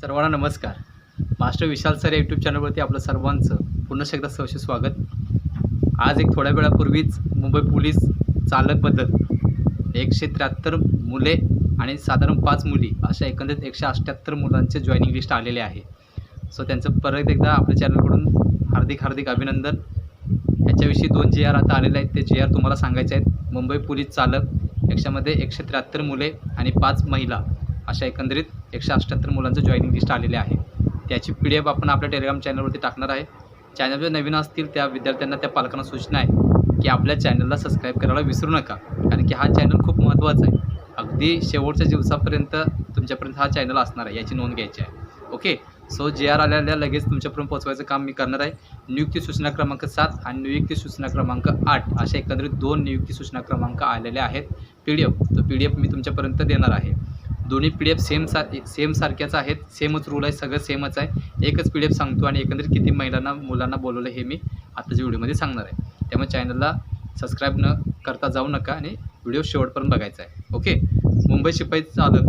सर्वांना नमस्कार. Master Vishal sir या यूट्यूब चॅनलवरती आपलं सर्वांचं पूर्ण एकदा सहर्ष स्वागत. आज एक थोड्या वेळापूर्वीच मुंबई पोलीस चालकबद्दल एकशे त्र्याहत्तर मुले आणि साधारण पाच मुली अशा एकंदरीत एकशे अठ्ठ्याहत्तर मुलांचे जॉईनिंग लिस्ट आलेले आहे. सो त्यांचं परत एकदा आपल्या चॅनलकडून हार्दिक हार्दिक अभिनंदन. ह्याच्याविषयी दोन जे आर आता आलेले आहेत ते जे आर तुम्हाला सांगायचे आहेत. मुंबई पोलीस चालक याच्यामध्ये एकशे त्र्याहत्तर मुले आणि पाच महिला अशा एकंदरीत एकशे अठ्ठ्याहत्तर मुलांचं जॉईनिंग लिस्ट आलेले आहे. त्याची पी डी एफ आपण आपल्या टेलिग्राम चॅनलवरती टाकणार आहे. चॅनल जर नवीन असतील त्या विद्यार्थ्यांना त्या पालकांना सूचना आहे की आपल्या चॅनलला सबस्क्राईब करायला विसरू नका. कारण की हा चॅनल खूप महत्त्वाचा आहे. अगदी शेवटच्या दिवसापर्यंत तुमच्यापर्यंत हा चॅनल असणार आहे याची नोंद घ्यायची आहे. ओके सो जे आर आल्याला लगेच तुमच्यापर्यंत पोहोचवायचं काम मी करणार आहे. नियुक्ती सूचना क्रमांक सात आणि नियुक्ती सूचना क्रमांक आठ अशा एकंदरीत दोन नियुक्ती सूचना क्रमांक आलेले आहेत. पी डी एफ तो पी डी एफ मी तुमच्यापर्यंत देणार आहे. दोन्ही पी डी एफ सेम सार सेम सारख्याच आहेत. सेमच रूल आहे. सगळं सेमच आहे. एकच पी डी एफ सांगतो आणि एकंदरीत किती महिलांना मुलांना बोलवलं हे मी आताच्या व्हिडिओमध्ये सांगणार आहे. त्यामुळे चॅनलला सबस्क्राईब न करता जाऊ नका आणि व्हिडिओ शेवटपर्यंत बघायचा आहे. ओके मुंबई शिपाई चालक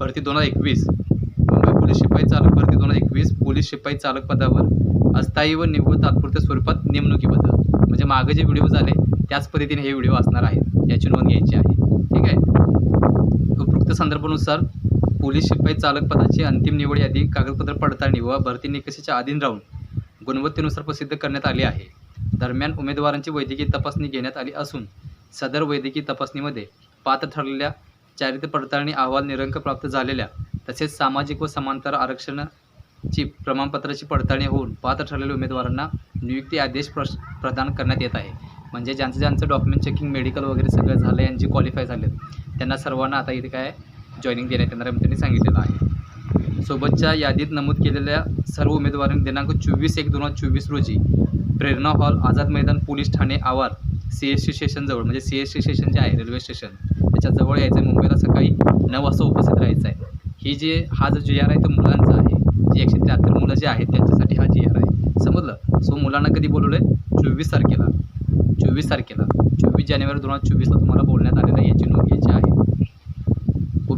भरती दोन हजार एकवीस. मुंबई पोलीस शिपाई चालक भरती दोन हजार एकवीस. पोलीस शिपाई चालक पदावर अस्थायी व निव्वळ तात्पुरत्या स्वरूपात नेमणुकीबद्दल. म्हणजे मागे जे व्हिडिओ झाले त्याच पद्धतीने हे व्हिडिओ असणार आहेत. याची नोंद घ्यायची आहे. ठीक आहे? उपरोक्त संदर्भानुसार पोलीस शिपाई चालक पदाची अंतिम निवड यादी कागदपत्र पडताळणी व भरती निकषाच्या अधीन राहून गुणवत्तेनुसार प्रसिद्ध करण्यात आली आहे. दरम्यान उमेदवारांची वैद्यकीय तपासणी घेण्यात आली असून सदर वैद्यकीय तपासणीमध्ये पात्र ठरलेल्या चारित्र पडताळणी अहवाल निरंक प्राप्त झालेल्या तसेच सामाजिक व समांतर आरक्षणाची प्रमाणपत्राची पडताळणी होऊन पात्र ठरलेल्या उमेदवारांना नियुक्ती आदेश प्रश प्रदान करण्यात येत आहे. म्हणजे ज्यांचं ज्यांचं डॉक्युमेंट चेकिंग मेडिकल वगैरे सगळं झालं यांची क्वालिफाय झाले त्यांना सर्वांना आता इथे काय जॉईनिंग देण्यात येणार आहे त्यांनी सांगितलेलं आहे. सोबतच्या यादीत नमूद केलेल्या सर्व उमेदवारांनी दिनांक चोवीस एक दोन हजार चोवीस रोजी प्रेरणा हॉल आझाद मैदान पोलीस ठाणे आवार सी एस टी स्टेशनजवळ म्हणजे सी एस टी स्टेशन जे आहे रेल्वे स्टेशन त्याच्याजवळ यायचं आहे. मुंबईला सकाळी नऊ वाजता उपस्थित राहायचं आहे. ही जे हा जो जी आर आहे तो मुलांचा आहे. जे एकशे त्र्याहत्तर मुलं जे आहेत त्यांच्यासाठी हा जी आर आहे. समजलं? सो मुलांना कधी बोलवलं आहे चोवीस तारखेला. चोवीस तारखेला. चोवीस जानेवारी दोन हजार चोवीसला तुम्हाला बोलण्यात आलेलं याची नोंद घ्यायची आहे.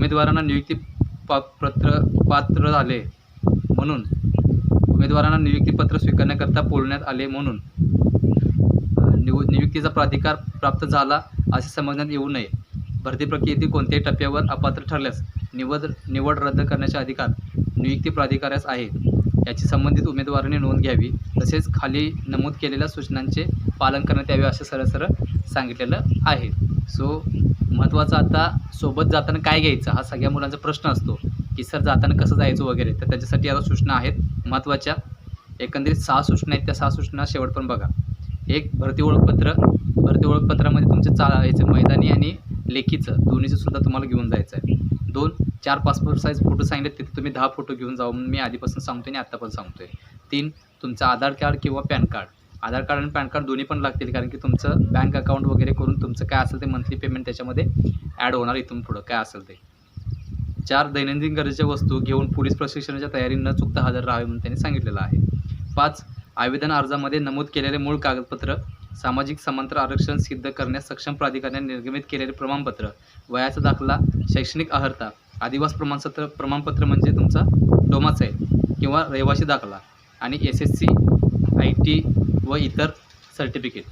उमेदवारांना नियुक्ती पा पत्र पात्र झाले म्हणून उमेदवारांना नियुक्तीपत्र स्वीकारण्याकरता बोलण्यात आले म्हणून अ, नियुक्तीचा प्राधिकार प्राप्त झाला असे समजण्यात येऊ नये. भरती प्रक्रियेतील कोणत्याही टप्प्यावर अपात्र ठरल्यास निवड निवड रद्द करण्याचे अधिकार नियुक्ती प्राधिकाऱ्यास आहे याची संबंधित उमेदवारांनी नोंद घ्यावी तसेच खाली नमूद केलेल्या सूचनांचे पालन करण्यात यावे असे सरळ सरळ सांगितलेलं आहे. सो महत्त्वाचं आता सोबत जाताना काय घ्यायचं? हा सगळ्या मुलांचा प्रश्न असतो. की सर जाताना कसं जायचं वगैरे? तर त्याच्यासाठी आता सूचना आहेत. महत्त्वाच्या एकंदरीत सहा सूचना आहेत. त्या सहा सूचना शेवट पण बघा. एक भरती ओळखपत्र. भरती ओळखपत्रामध्ये तुमचं चालायचं मैदानी आणि लेखीचं दोन्हीचं सुद्धा तुम्हाला घेऊन जायचं आहे. दोन चार पासपोर्ट साईज फोटो सांगितले तिथे तुम्ही दहा फोटो घेऊन जाऊ मी आधीपासून सांगतो आणि आत्ता पण सांगतोय. तीन तुमचं आधार कार्ड किंवा पॅन कार्ड. आधार कार्ड आणि पॅन कार्ड दोन्ही पण लागतील कारण की तुमचं बँक अकाउंट वगैरे करून तुमचं काय असेल ते मंथली पेमेंट त्याच्यामध्ये ॲड होणार इथून पुढं. काय असेल ते? चार दैनंदिन गरजेच्या वस्तू घेऊन पोलीस प्रशिक्षणाच्या तयारी न चुकता हजर राहावे म्हणून त्यांनी सांगितलेलं आहे. पाच आवेदन अर्जामध्ये नमूद केलेले मूळ कागदपत्र सामाजिक समांतर आरक्षण सिद्ध करण्यास सक्षम प्राधिकरणाने निर्गमित केलेले प्रमाणपत्र वयाचा दाखला शैक्षणिक अर्हता आदिवास प्रमाणपत्र प्रमाणपत्र म्हणजे तुमचा डोमासाईल किंवा रहिवासी दाखला आणि S S C I T व इतर सर्टिफिकेट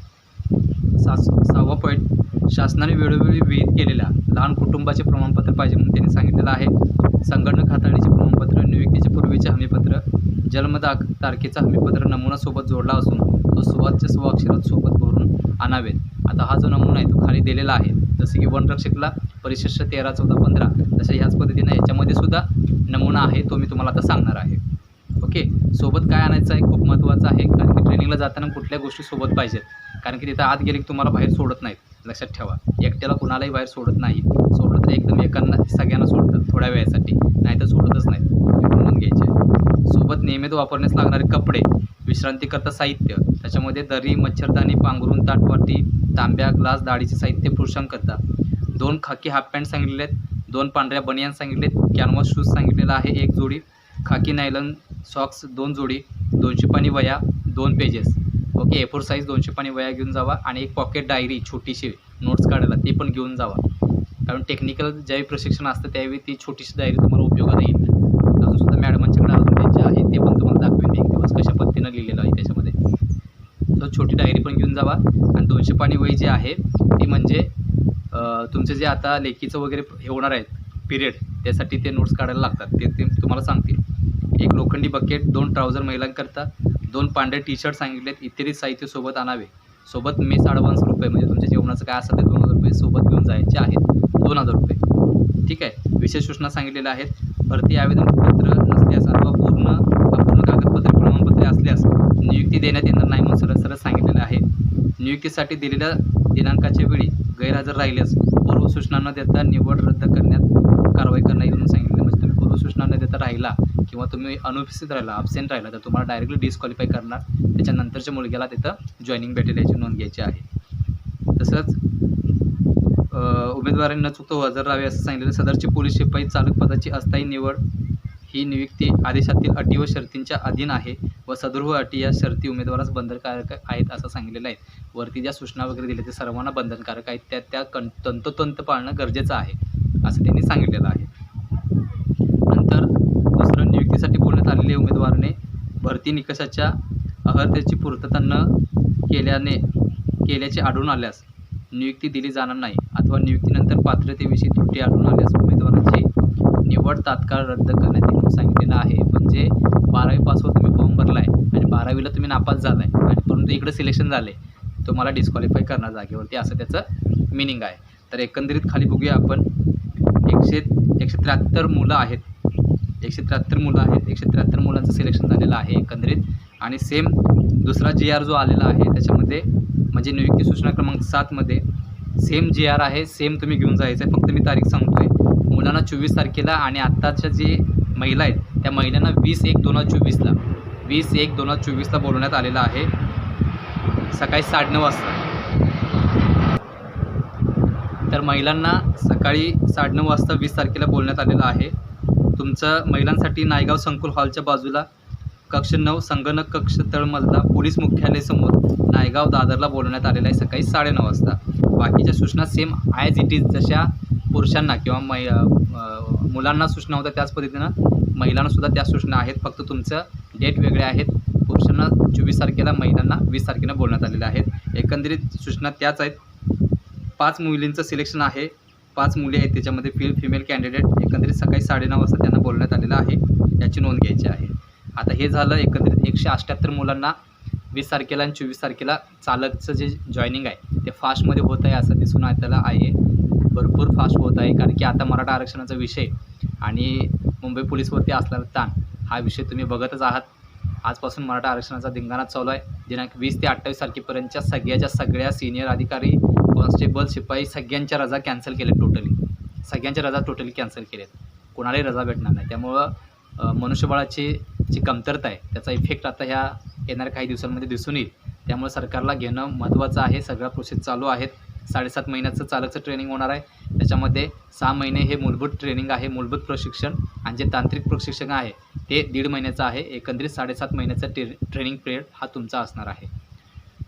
सास सहावा पॉईंट शासनाने वेळोवेळी विहित केलेल्या लहान कुटुंबाचे प्रमाणपत्र पाहिजे म्हणून त्यांनी सांगितलेलं आहे. संगणक हाताळणीचे प्रमाणपत्र नियुक्तीचे पूर्वीचे हमीपत्र जन्मदाख तारखेचा हमीपत्र नमुनासोबत जोडला असून तो सुवादच्या स्वाक्षरात सोबत भरून आणावेत. आता हा जो नमुना आहे तो खाली दिलेला आहे. जसं की वनरक्षकला परिशिष्ट तेरा चौदा पंधरा तशा ह्याच पद्धतीनं याच्यामध्ये सुद्धा नमुना आहे तो मी तुम्हाला आता सांगणार आहे. ओके सोबत काय आणायचं आहे खूप महत्त्वाचं आहे कारण की ट्रेनिंगला जाताना कुठल्या गोष्टी सोबत पाहिजेत. कारण की तिथं आत गेले की तुम्हाला बाहेर सोडत नाहीत. लक्षात ठेवा एकट्याला कुणालाही बाहेर सोडत नाही. सोडलं तर एकदम एकांना सगळ्यांना सोडतात थोड्या वेळासाठी. नाही तर सोडतच नाहीत. हे म्हणून घ्यायचे. सोबत नियमित वापरण्यास लागणारे कपडे विश्रांतीकरता साहित्य त्याच्यामध्ये दरी मच्छरदाणी पांघरून ताटवाटी तांब्या ग्लास दाढीचे साहित्य पुरुषांकरता. दोन खाकी हाफ पॅन्ट सांगितले आहेत दोन पांढऱ्या बनियान सांगितलेत कॅनव्हास शूज सांगितलेला आहे एक जोडी खाकी नायलन सॉक्स दोन जोडी दोनशे पाणी वया दोन pages okay A four size दोनशे पाणी वया घेऊन जावा आणि एक पॉकेट डायरी छोटीशी नोट्स काढायला ती पण घेऊन जावा. कारण टेक्निकल ज्यावेळी प्रशिक्षण असतं त्यावेळी ती छोटीशी डायरी तुम्हाला उपयोगात येईल. अजूनसुद्धा मॅडमांच्याकडे अजून त्यांचे आहे ते पण तुम्हाला दाखवेल एक दिवस कशा पद्धतीनं लिहिलेलं आहे त्याच्यामध्ये. तर छोटी डायरी पण घेऊन जावा. आणि दोनशे पाणी वय जे आहे ती म्हणजे तुमचे जे आता लेखीचं वगैरे हे होणार आहेत पिरियड त्यासाठी ते नोट्स काढायला लागतात. ते ते तुम्हाला सांगतील. एक लोखंडी बकेट दोन ट्राउझर महिलांकरता दोन पांढरे टी शर्ट सांगितलेत इत्यादी साहित्य सोबत आणावे. सोबत मेस ॲडव्हान्स रुपये म्हणजे तुमच्या जेवणाचं काय असेल ते दोन हजार रुपये सोबत घेऊन जायचे आहेत. दोन हजार रुपये. ठीक आहे? विशेष सूचना सांगितलेल्या आहेत. भरती आवेदनपत्र नसल्यास अथवा पूर्ण अपूर्ण कागदपत्रे प्रमाणपत्रे असल्यास नियुक्ती देण्यात येणार नाही म्हणून सरळ सरळ सांगितलेलं आहे. नियुक्तीसाठी दिलेल्या दिनांकाच्या वेळी गैरहजर राहिल्यास पूर्वसूचना न देता निवड रद्द करण्यात कारवाई करण्यात येईल म्हणून सांगितलं म्हणजे तुम्ही पूर्वसूचना न देता राहिला किंवा तुम्ही अनुपस्थित राहिला अब्सेंट राहिला तर तुम्हाला डायरेक्टली डिस्क्वालिफाय करणार. त्याच्यानंतरच्या मुलग्याला तिथं जॉईनिंग भेटेल याची नोंद घ्यायची आहे. तसंच उमेदवारांना चुकतो हजर राहावे असं सांगितलेलं सदरची पोलीस शिपाई चालक पदाची अस्थायी निवड. ही नियुक्ती आदेशातील अटी व शर्तींच्या अधीन आहे व सदृह अटी या शर्ती उमेदवारास बंधनकारक आहेत असं सांगितलेलं आहे. वरती ज्या सूचना वगैरे दिल्या ते सर्वांना बंधनकारक आहेत. त्या त्या कं तंतोतंत पाळणं गरजेचं आहे असं त्यांनी सांगितलेलं आहे नंतर दुसरं नियुक्तीसाठी उमेदवाराने भरती निकषाच्या अर्हतेची पूर्तता न केल्याने केल्याचे आढळून आल्यास नियुक्ती दिली जाणार नाही अथवा नियुक्तीनंतर पात्रतेविषयी त्रुटी आढळून आल्यास उमेदवाराची निवड तात्काळ रद्द करण्यात येईल सांगितलेलं आहे. म्हणजे बारावी पासवर तुम्ही फॉर्म भरला आहे आणि बारावीला तुम्ही नापास झाला आहे आणि परंतु इकडे सिलेक्शन झाले तुम्हाला डिस्क्वालिफाय करणार जागेवरती असं त्याचं मिनिंग आहे. तर एकंदरीत खाली बघूया आपण. एकशे एकशे त्र्याहत्तर मुलं आहेत. एकशे त्र्याहत्तर मुलं आहेत. एकशे त्र्याहत्तर मुलांचं सिलेक्शन झालेलं आहे एकंदरीत. आणि सेम दुसरा जी आर जो आलेला आहे त्याच्यामध्ये म्हणजे नियुक्ती सूचना क्रमांक सातमध्ये सेम जी आर आहे सेम तुम्ही घेऊन जायचं आहे फक्त मी तारीख सांगतोय. मुलांना चोवीस तारखेला आणि आत्ताच्या जे महिला आहेत त्या महिलांना वीस एक दोन हजार चोवीसला वीस एक दोन हजार चोवीसला बोलवण्यात आलेलं आहे. सकाळी साडेनऊ वाजता. तर महिलांना सकाळी साडेनऊ वाजता वीस तारखेला बोलण्यात आलेलं आहे. तुमचं महिलांसाठी नायगाव संकुल हॉलच्या बाजूला कक्ष नऊ संगणक कक्ष तळमजला पोलीस मुख्यालयासमोर नायगाव दादरला बोलवण्यात आलेलं आहे सकाळी साडेनऊ वाजता. बाकीच्या सूचना सेम ॲज इट इज जशा पुरुषांना किंवा मै मुलांना सूचना होत्या त्याच पद्धतीनं महिलांनासुद्धा त्या सूचना आहेत. फक्त तुमचं डेट वेगळे आहेत. पुरुषांना चोवीस तारखेला महिलांना वीस तारखेला बोलण्यात आलेल्या आहेत. एकंदरीत सूचना त्याच आहेत. पाच मुलींचं सिलेक्शन आहे. पाच मुली आहेत त्याच्यामध्ये फील फिमेल कॅन्डिडेट एकंदरीत सकाळी साडेनऊ वाजता त्यांना बोलण्यात आलेलं आहे. याची नोंद घ्यायची आहे. आता हे झालं एकंदरीत एकशे अठ्ठ्याहत्तर मुलांना वीस तारखेला आणि चोवीस तारखेला चालकचं जे जॉईनिंग आहे ते फास्टमध्ये होत आहे असं दिसून आलेलं आहे. भरपूर फास्ट होत आहे कारण की आता मराठा आरक्षणाचा विषय आणि मुंबई पोलीसवरती असलेला ताण हा विषय तुम्ही बघतच आहात. आजपासून मराठा आरक्षणाचा धिंगाणा चालू आहे. दिनांक वीस ते अठ्ठावीस तारखेपर्यंतच्या सगळ्याच्या सगळ्या सिनियर अधिकारी कॉन्स्टेबल शिपाई सगळ्यांच्या रजा कॅन्सल केल्या टोटली सगळ्यांच्या रजा टोटली कॅन्सल केल्यात. कोणालाही रजा भेटणार नाही. त्यामुळं मनुष्यबळाची जी कमतरता आहे त्याचा इफेक्ट आता ह्या येणाऱ्या काही दिवसांमध्ये दिसून येईल. त्यामुळे सरकारला घेणं महत्त्वाचं आहे. सगळ्या प्रोसेस चालू आहेत. साडेसात महिन्याचं चालकचं ट्रेनिंग होणार आहे. त्याच्यामध्ये सहा महिने हे मूलभूत ट्रेनिंग आहे. मूलभूत प्रशिक्षण आणि जे तांत्रिक प्रशिक्षण आहे ते दीड महिन्याचं आहे. एकंदरीत साडेसात महिन्याचा ट्रे ट्रेनिंग पिरियड हा तुमचा असणार आहे.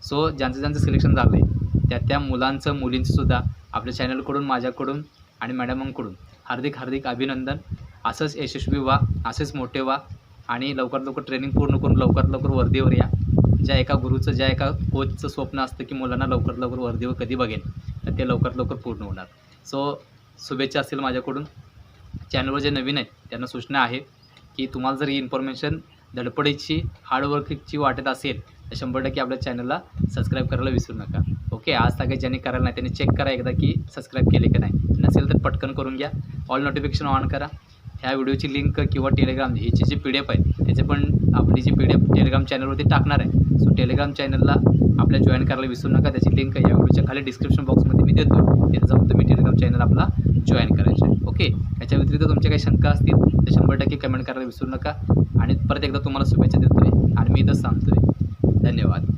सो ज्यांचं ज्यांचं सिलेक्शन झालं आहे त्या त्या मुलांचं मुलींचंसुद्धा आपल्या चॅनलकडून माझ्याकडून आणि मॅडमांकडून हार्दिक हार्दिक अभिनंदन. असंच यशस्वी व्हा असेच मोठे व्हा आणि लवकरात लवकर ट्रेनिंग पूर्ण करून लवकरात लवकर वर्दीवर या. ज्या एका गुरुचं ज्या एका कोचचं स्वप्न असतं की मुलांना लवकरात लवकर वर्दीवर कधी बघेन तर ते लवकरात लवकर पूर्ण होणार. सो शुभेच्छा असतील माझ्याकडून. चॅनलवर जे नवीन आहेत त्यांना सूचना आहे. की तुम्हाला जर ही इन्फॉर्मेशन धडपडीची हार्डवर्कची वाटत असेल तर शंभर टक्के आपल्या चॅनलला सबस्क्राईब करायला विसरू नका. ओके आज सगळ्या ज्यांनी करायला नाही त्यांनी चेक करा एकदा की सबस्क्राईब केले की नाही. नसेल तर पटकन करून घ्या. ऑल नोटिफिकेशन ऑन करा. ह्या व्हिडिओची लिंक किंवा टेलिग्राम ह्याची जी पी डी एफ आहे त्याचे पण आपली जी पी डी एफ टेलिग्राम चॅनलवरती टाकणार आहे. सो टेलिग्राम चॅनलला आपल्या जॉईन करायला विसरू नका. त्याची लिंक या व्हिडिओच्या खाली डिस्क्रिप्शन बॉक्समध्ये मी देतो. तिथे जाऊन तुम्ही टेलिग्राम चॅनल आपला जॉईन करायचं आहे. ओके याच्या व्यतिरिक्त तुमच्या काही शंका असतील ते शंभर टक्के कमेंट करायला विसरू नका. आणि परत एकदा तुम्हाला शुभेच्छा देतो आहे आणि मी इथंच थांबतो आहे धन्यवाद.